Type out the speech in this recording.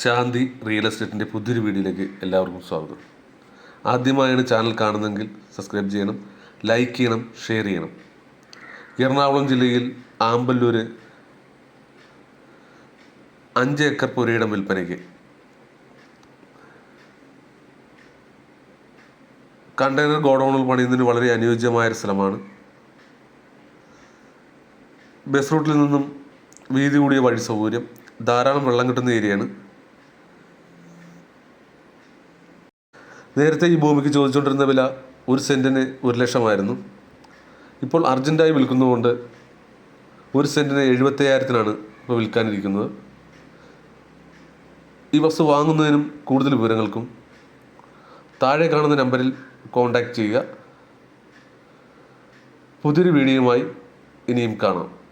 ശാന്തി real എസ്റ്റേറ്റിന്റെ പുതിയൊരു വീഡിയോയിലേക്ക് എല്ലാവർക്കും സ്വാഗതം. ആദ്യമായാണ് ചാനൽ കാണുന്നതെങ്കിൽ സബ്സ്ക്രൈബ് ചെയ്യണം ലൈക്ക് ചെയ്യണം ഷെയർ ചെയ്യണം. എറണാകുളം ജില്ലയിൽ ആമ്പല്ലൂർ അഞ്ച് ഏക്കർ പുരയിടം വിൽപ്പനയ്ക്ക്. കണ്ടെയ്നർ ഗോഡൗണിൽ പണിയുന്നതിന് വളരെ അനുയോജ്യമായ ഒരു സ്ഥലമാണ്. ബസ് റൂട്ടിൽ നിന്നും വീതി കൂടിയ വഴി സൗകര്യം ധാരാളം വെള്ളം കിട്ടുന്ന ഏരിയയാണ് നേരത്തെ ഈ ഭൂമിക്ക് ചോദിച്ചുകൊണ്ടിരുന്ന വില ഒരു സെന്റിന് ഒരു ലക്ഷമായിരുന്നു. ഇപ്പോൾ അർജന്റായി വിൽക്കുന്നതുകൊണ്ട് ഒരു സെന്റിന് എഴുപത്തയ്യായിരത്തിനാണ് ഇപ്പോൾ വിൽക്കാനിരിക്കുന്നത്. ഈ വസ്തു വാങ്ങുന്നതിനും കൂടുതൽ വിവരങ്ങൾക്കും താഴെ കാണുന്ന നമ്പറിൽ കോൺടാക്റ്റ് ചെയ്യുക. പുതിയൊരു വീഡിയോയുമായി ഇനിയും കാണാം.